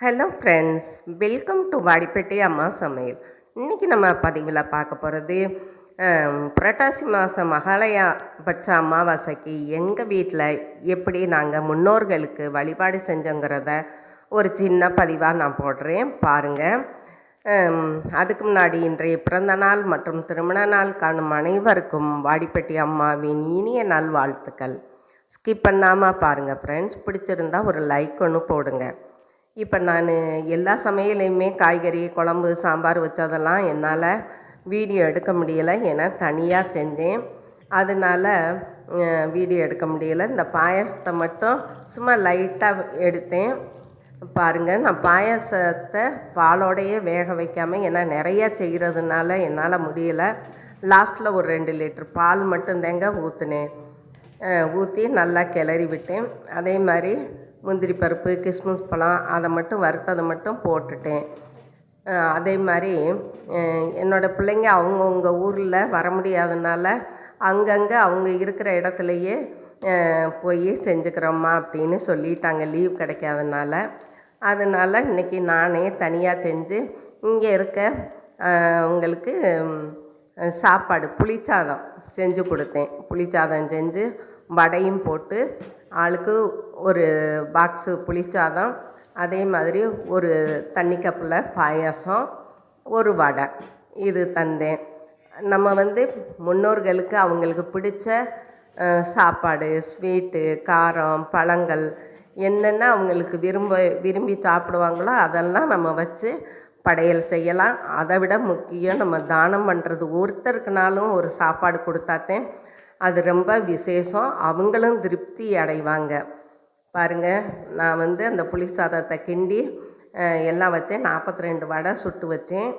Hello friends welcome to Vadipatti Amma Samayal இன்றைக்கி நம்ம பதிவில் பார்க்க போகிறது புரட்டாசி மாதம் மகாலயா பட்ச அமாவாசைக்கு எங்கள் வீட்டில் எப்படி நாங்கள் முன்னோர்களுக்கு வழிபாடு செஞ்சோங்கிறத ஒரு சின்ன பதிவாக நான் போடுறேன். பாருங்கள் அதுக்கு முன்னாடி இன்றைய பிறந்த நாள் மற்றும் திருமண நாள் காணும் அனைவருக்கும் வாடிப்பட்டி அம்மாவின் இனிய நாள் வாழ்த்துக்கள் ஸ்கிப் பண்ணாமல் பாருங்கள் ஃப்ரெண்ட்ஸ் பிடிச்சிருந்தா ஒரு லைக் ஒன்று போடுங்க. இப்போ நான் எல்லா சமையலையுமே காய்கறி குழம்பு சாம்பார் வச்சதெல்லாம் என்னால் வீடியோ எடுக்க முடியலை. ஏன்னா தனியாக செஞ்சேன். அதனால் வீடியோ எடுக்க முடியலை. இந்த பாயசத்தை மட்டும் சும்மா லைட்டாக எடுத்தேன். பாருங்கள் நான் பாயாசத்தை பாலோடையே வேக வைக்காமல் ஏன்னா நிறையா செய்கிறதுனால என்னால் முடியலை. லாஸ்ட்டில் ஒரு ரெண்டு லிட்டர் பால் மட்டும் தேங்க ஊற்றுனேன் ஊற்றி நல்லா கிளறி விட்டேன். அதே மாதிரி முந்திரி பருப்பு கிஸ்மிஸ் பழம் அதை மட்டும் வறுத்ததை மட்டும் போட்டுட்டேன். அதே மாதிரி என்னோடய பிள்ளைங்க அவங்கவுங்க ஊரில் வர முடியாதனால அங்கங்கே அவங்க இருக்கிற இடத்துலையே போய் செஞ்சுக்கிறோம்மா அப்படின்னு சொல்லிட்டாங்க. லீவ் கிடைக்காதனால. அதனால் இன்றைக்கி நானே தனியாக செஞ்சு இங்கே இருக்க அவங்களுக்கு உங்களுக்கு சாப்பாடு புளிச்சாதம் செஞ்சு கொடுத்தேன். புளிச்சாதம் செஞ்சு வடையும் போட்டு ஆளுக்கு ஒரு பாக்ஸு புளிச்சாதம் அதே மாதிரி ஒரு தண்ணி கப்பில் பாயாசம் ஒரு வடை. இது தந்தேன். நம்ம வந்து முன்னோர்களுக்கு அவங்களுக்கு பிடிச்ச சாப்பாடு ஸ்வீட்டு காரம் பழங்கள் என்னென்ன அவங்களுக்கு விரும்ப விரும்பி சாப்பிடுவாங்களோ அதெல்லாம் நம்ம வச்சு படையல் செய்யலாம். அதை விட முக்கியம் நம்ம தானம் பண்ணுறது ஒருத்தருக்குனாலும் ஒரு சாப்பாடு கொடுத்தாத்தேன் அது ரொம்ப விசேஷம். அவங்களும் திருப்தி அடைவாங்க. பாருங்கள் நான் வந்து அந்த புளி சாதத்தை கிண்டி எல்லாம் வச்சேன். நாற்பத்தி ரெண்டு வடை சுட்டு வச்சேன்.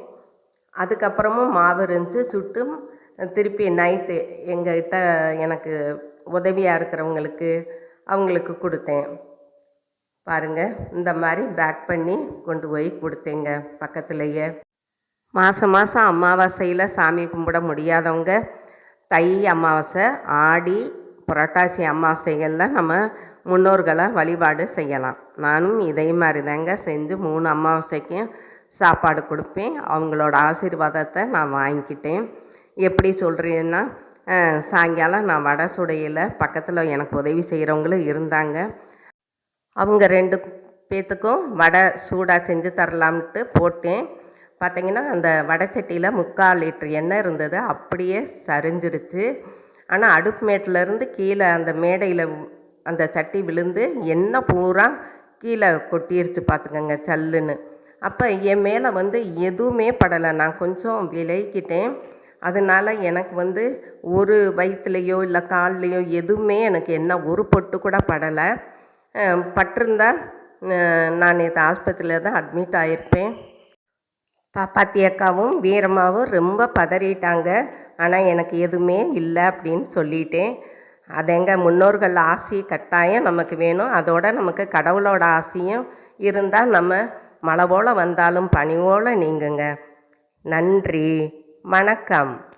அதுக்கப்புறமும் மாவு இருந்துச்சு. சுட்டு திருப்பி நைட்டு எங்கள்கிட்ட எனக்கு உதவியாக இருக்கிறவங்களுக்கு அவங்களுக்கு கொடுத்தேன். பாருங்கள் இந்த மாதிரி பேக் பண்ணி கொண்டு போய் கொடுத்தேங்க பக்கத்துலேயே. மாதம் மாதம் அமாவாசையில் சாமி கும்பிட முடியாதவங்க தை அமாவாசை ஆடி புரட்டாசி அமாவாசைகளில் நம்ம முன்னோர்களை வழிபாடு செய்யலாம். நானும் இதே மாதிரி தாங்க செஞ்சு மூணு அமாவாசைக்கும் சாப்பாடு கொடுப்பேன். அவங்களோட ஆசீர்வாதத்தை நான் வாங்கிக்கிட்டேன். எப்படி சொல்கிறீன்னா சாயங்காலம் நான் வடை சுடையில் பக்கத்தில் எனக்கு உதவி செய்கிறவங்களும் இருந்தாங்க. அவங்க ரெண்டு பேத்துக்கும் வடை சூடாக செஞ்சு தரலாம்ட்டு போட்டேன். பார்த்தீங்கன்னா அந்த வடை சட்டியில் முக்கால் லிட்டர் எண்ணெய் இருந்தது. அப்படியே சரிஞ்சிருச்சு. ஆனால் அடுப்பு மேட்டிலேருந்து கீழே அந்த மேடையில் அந்த சட்டி விழுந்து எண்ணெய் பூரா கீழே கொட்டிருச்சு பார்த்துக்கங்க சல்லுன்னு. அப்போ என் மேலே வந்து எதுவுமே படலை. நான் கொஞ்சம் விலகிக்கிட்டேன். அதனால் எனக்கு வந்து ஒரு வயிற்றுலையோ இல்லை கால்லையோ எதுவுமே எனக்கு என்ன ஒரு பொட்டு கூட படலை. பட்டிருந்தா நான் நேற்று ஆஸ்பத்திரியில் தான் அட்மிட் ஆகிருப்பேன் பாப்பாத்தி அக்காவும் வீரம்மாவும் ரொம்ப பதறிட்டாங்க. ஆனால் எனக்கு எதுவுமே இல்லை அப்படின்னு சொல்லிட்டேன். அதெங்க முன்னோர்கள் ஆசி கட்டாயம் நமக்கு வேணும். அதோட நமக்கு கடவுளோட ஆசையும் இருந்தால் நம்ம மழை போல் வந்தாலும் பனியோல் நீங்குங்க. நன்றி. வணக்கம்.